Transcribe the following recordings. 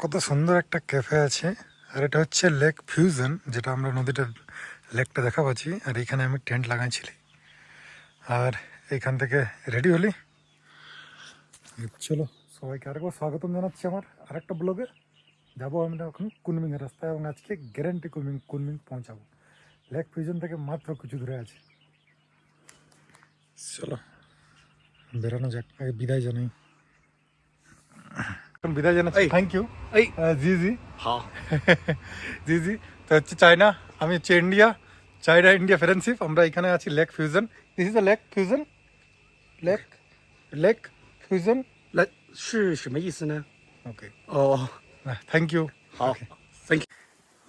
কত সুন্দর একটা ক্যাফে আছে। আর এটা হচ্ছে লেক ফিউশন, যেটা আমরা নদীটার লেকটা দেখা পাচ্ছি আর এখানে আমি টেন্ট লাগাইছিলি। আর এইখান থেকে রেডি হলি। চলো, সবাইকে আরেকবার স্বাগতম জানাচ্ছি আমার আরেকটা ব্লগে। যাব আমরা এখন কুনমিংয়ের রাস্তায় এবং আজকে গ্যারেন্টি কুনমিং কুনমিং পৌঁছাবো। লেক ফিউশন থেকে মাত্র কিছু দূরে আছে। চলো, বেরোনো যাক। বিদায় জানাই। বিদায় জানাচ্ছি থ্যাংক ইউ এই। জি জি 好， জি জি তো হচ্ছে চায়না আমি হচ্ছে ইন্ডিয়া চায়না ইন্ডিয়া ফ্রেন্ডশিপ আমরা এখানে আছি lake fusion this is the lake fusion lake lake fusion 来是什么意思呢？ okay 哦， thank you 好，thank you。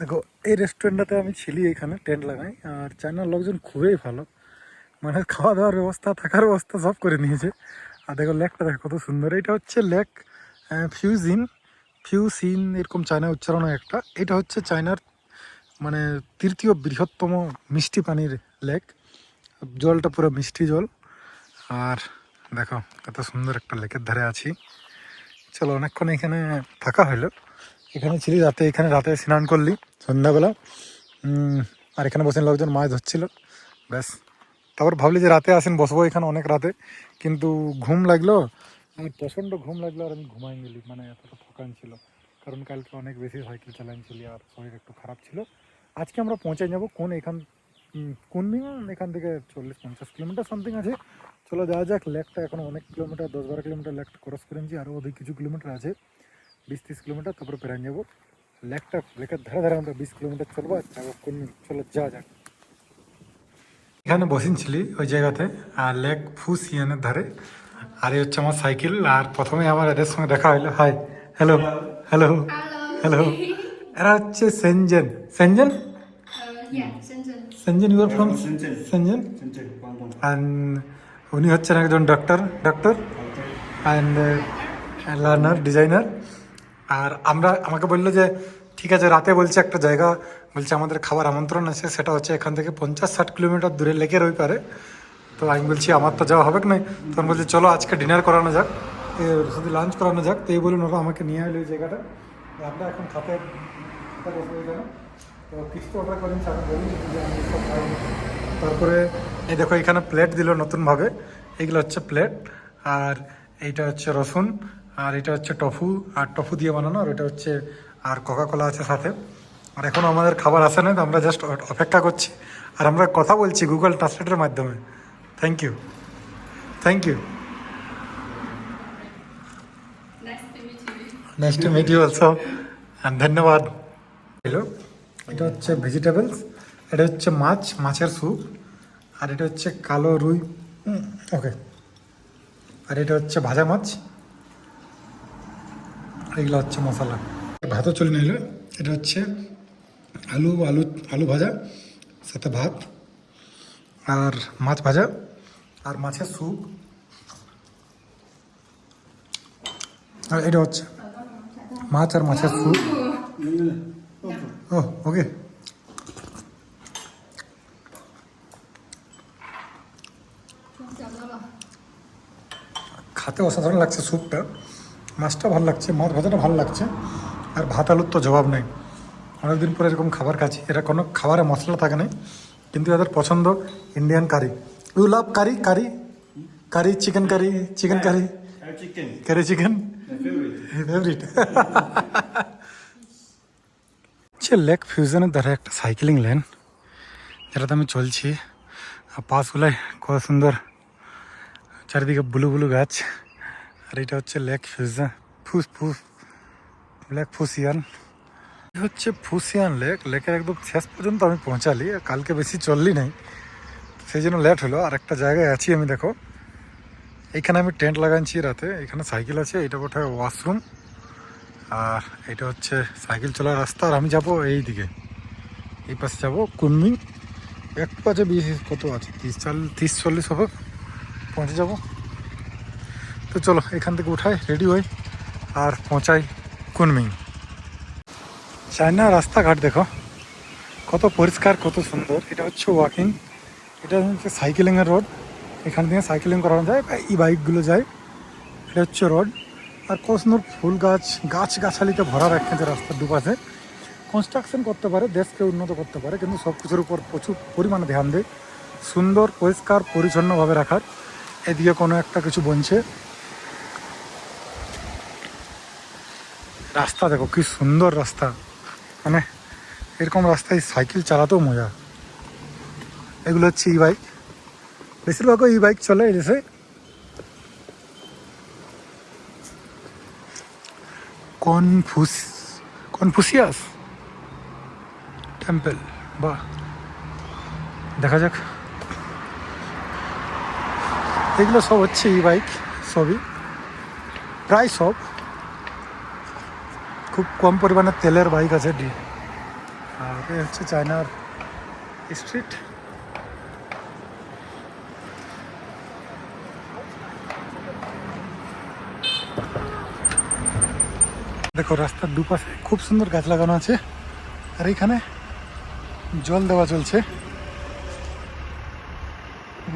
দেখো এই রেস্টুরেন্টটাতে আমি ছিলি এখানে টেন্ট লাগাই আর চায়নার লোকজন খুবই ভালো মানে খাওয়া দাওয়ার ব্যবস্থা থাকার ব্যবস্থা সব করে নিয়েছে আর দেখো লেকটা দেখো কত সুন্দর এটা হচ্ছে লেক ফিউজিন ফিউসিন এরকম চায়না উচ্চারণ একটা। এটা হচ্ছে চায়নার মানে তৃতীয় বৃহত্তম মিষ্টি পানির লেক জলটা পুরো মিষ্টি জল। আর দেখো, কত সুন্দর একটা লেকের ধারে আছি। চলো অনেকক্ষণ এখানে থাকা হলো। এখানে ছিলি, রাতে এখানে রাতে স্নান করলি সন্ধ্যাবেলা। আর এখানে বসে লোকজন মাছ ধরছিল। ব্যাস। তারপর ভাবলি যে রাতে আসেন, বসবো এখানে অনেক রাতে। কিন্তু ঘুম লাগল আমার প্রচণ্ড ঘুম লাগল আর আমি ঘুমাই গেলি মানে এতটা থকান ছিল। কারণ কালকে অনেক বেশি সাইকেল চালাইছিলি আর শরীর একটু খারাপ ছিল। আজকে আমরা পৌঁছে যাব কোন এখান কোন মিনিমাম এখান থেকে চল্লিশ পঞ্চাশ কিলোমিটার সামথিং আছে। চলো যাওয়া যাক, লেকটা এখন অনেক কিলোমিটার, দশ বারো কিলোমিটার লেকটা ক্রস করেছি আরও অধিক কিছু কিলোমিটার আছে। বিশ তিরিশ কিলোমিটার, তারপরে পেরান যাব লেকটা, লেকের ধারে ধারে আমরা বিশ কিলোমিটার চলবো আর কোন চলো যাওয়া যাক। এখানে বসেছিলি ওই জায়গাতে, আর লেক ফুসিয়ানের ধারে। আর এই হচ্ছে আমার সাইকেল আর প্রথমে আমার এদের সঙ্গে দেখা হইল। হাই হ্যালো হ্যালো হ্যালো এরা হচ্ছে Shenzhen. Shenzhen? Uh, Shenzhen. Your from Shenzhen. And উনি হচ্ছেন একজন doctor doctor and learner designer আর আমরা আমাকে বলল যে ঠিক আছে রাতে বলছে একটা জায়গা বলছে আমাদের খাবার আমন্ত্রণ আছে সেটা হচ্ছে এখান থেকে পঞ্চাশ ষাট কিলোমিটার দূরে লেকের ওই পারে। তো আমি বলছি, আমার তো যাওয়া হবে না তখন বলছি, চলো আজকে ডিনার করানো যাক শুধু লাঞ্চ করানো যাক। তো এই বলুন ওরা আমাকে নিয়ে এলো এই জায়গাটা। আমরা এখন খাতে তো কিছু অর্ডার করেন। তারপরে এই দেখো, এখানে প্লেট দিল নতুনভাবে। এইগুলো হচ্ছে প্লেট আর এইটা হচ্ছে রসুন, আর এটা হচ্ছে টফু আর টফু দিয়ে বানানো, আর এটা হচ্ছে, আর কোকা কোলা আছে সাথে। আর এখনও আমাদের খাবার আসে না তো আমরা জাস্ট অপেক্ষা করছি। আর আমরা কথা বলছি গুগল ট্রান্সলেটের মাধ্যমে। Thank you thank you Nice to meet you. Nice to meet you also ধন্যবাদ হ্যালো এটা হচ্ছে ভেজিটেবলস এটা হচ্ছে মাছ মাছের স্যুপ আর এটা হচ্ছে কালো রুই। ওকে আর এটা হচ্ছে ভাজা মাছ। এগুলো হচ্ছে মশলা। ভাতও চলে নিল এটা হচ্ছে আলু আলু আলু ভাজা সাথে ভাত। আর মাছ ভাজা। আর মাছের স্যুপ। আর এটা হচ্ছে মাছ আর মাছের স্যুপ। ও ওকে। খাতে অসাধারণ লাগছে স্যুপটা। মাছটা ভালো লাগছে, মাছ ভাজাটা ভালো লাগছে। আর ভাত আলুর তো জবাব নেই। অনেকদিন পরে এরকম খাবার খাচ্ছি। এটা কোনো খাবারে মশলা থাকে না কিন্তু এদের পছন্দ Indian curry you love curry curry curry chicken curry chicken curry 还有 chicken，কারি chicken my favorite。ফেভারিট হচ্ছে লেক ফিউশনের ধারে একটা সাইকেলিং লেন যেটাতে আমি চলছি আর পাশগুলাই কত সুন্দর চারিদিকে ব্লু ব্লু গাছ আর এটা হচ্ছে লেক ফিউশন ফুস ফুস লেক ফুসিয়ান এই হচ্ছে ফুসিয়ান লেক লেকের একদম শেষ পর্যন্ত আমি পৌঁছালি আর কালকে বেশি চললি নাই সেই জন্য লেট হলো। আর একটা জায়গায় আছি আমি, দেখো। এখানে আমি টেন্ট লাগাচ্ছি রাতে। এখানে সাইকেল আছে, এটা বোধহয় ওয়াশরুম আর এটা হচ্ছে সাইকেল চলার রাস্তা। আর আমি যাব এই দিকে এই পাশে যাব কুনমিং। একটু আছে বিশ, কত আছে? তিরিশ, চাল, তিরিশ, চল্লিশ হবে। পৌঁছে যাব। তো চলো, এখান থেকে উঠাই রেডি হই। আর পৌঁছাই কুনমিং। চায়না রাস্তাঘাট, দেখো। কত পরিষ্কার, কত সুন্দর। এটা হচ্ছে ওয়াকিং এটা হচ্ছে সাইকেলিংয়ের রোড। এখান থেকে সাইকেলিং করানো যায় বা ই বাইকগুলো যায়। এটা হচ্ছে রোড। আর কত সুন্দর ফুল গাছ গাছ গাছালিতে ভরা রাখছে রাস্তার দুপাশে। কনস্ট্রাকশন করতে পারে, দেশকে উন্নত করতে পারে, কিন্তু সব কিছুর উপর প্রচুর পরিমাণে ধ্যান দেয়। সুন্দর, পরিষ্কার, পরিচ্ছন্নভাবে রাখার। এদিকে কোনো একটা কিছু বনছে। রাস্তা দেখো, কি সুন্দর রাস্তা। মানে এরকম রাস্তায় সাইকেল চালাতেও মজা। এগুলো হচ্ছে ই বাইক বেশিরভাগও ই বাইক চলে এই দেশে। কনফুস কনফুসিয়াস টেম্পল বা দেখা যাক। এগুলো সব হচ্ছে ই বাইক সবই। প্রায় সব। খুব কম পরিমাণে তেলের বাইক আছে ডি। আর হচ্ছে চায়নার স্ট্রিট দেখো, রাস্তার দুপাশে খুব সুন্দর গাছ লাগানো আছে। আর এইখানে জল দেওয়া চলছে।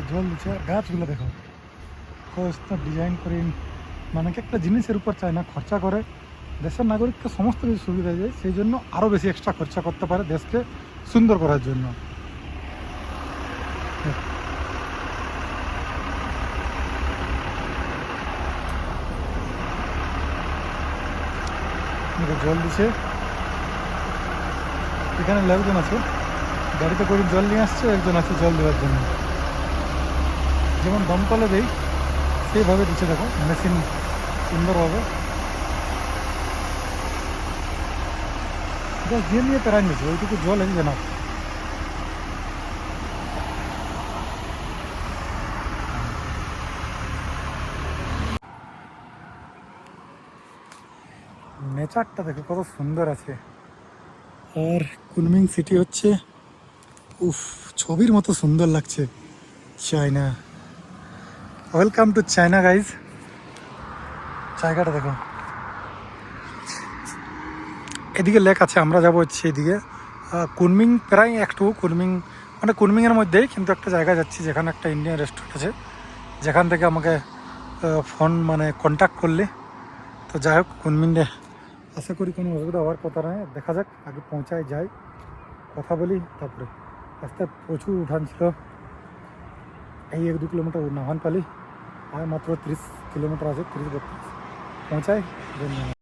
জল দিচ্ছে, আর গাছগুলো দেখো, কত ডিজাইন করে। মানে একটা জিনিসের উপর চায় না, খরচা করে। দেশের নাগরিককে সমস্ত কিছু সুবিধা দেয়, সেই জন্য আরও বেশি এক্সট্রা খরচা করতে পারে দেশকে সুন্দর করার জন্য। দেখো, জল দিছে। এখানে লোকজন আছে। গাড়িতে করে জল নিয়ে আসছে একজন আছে জল দেওয়ার জন্য। যেমন দমকলে দেই সেইভাবে দিচ্ছে দেখো মেশিন সুন্দরভাবে। জাস্ট দিয়ে নিয়ে পেরাই নিয়েছে ওইটুকু জল হয়ে না নেচারটা দেখো, কত সুন্দর আছে। আর কুনমিং সিটি হচ্ছে, উফ, ছবির মতো সুন্দর লাগছে, China. Welcome to China guys জায়গাটা দেখো। এদিকে লেক আছে, আমরা যাব হচ্ছে এদিকে। কুনমিং প্রায় একটু কুনমিং মানে কুনমিংয়ের মধ্যেই কিন্তু একটা জায়গা যাচ্ছি, যেখানে একটা ইন্ডিয়ান রেস্টুরেন্ট আছে। যেখান থেকে আমাকে ফোন মানে কন্ট্যাক্ট করলে। তো যাই হোক কুনমিংয়ে আশা করি কোনো অসুবিধা হওয়ার কথা নয়। দেখা যাক, আগে পৌঁছায় যাই। কথা বলি, তারপরে। রাস্তায় প্রচুর উঠান ছিল। এই এক দু কিলোমিটার নাহান পালি। আর মাত্র তিরিশ কিলোমিটার আছে, তিরিশ বত্রিশ। পৌঁছায়, ধন্যবাদ।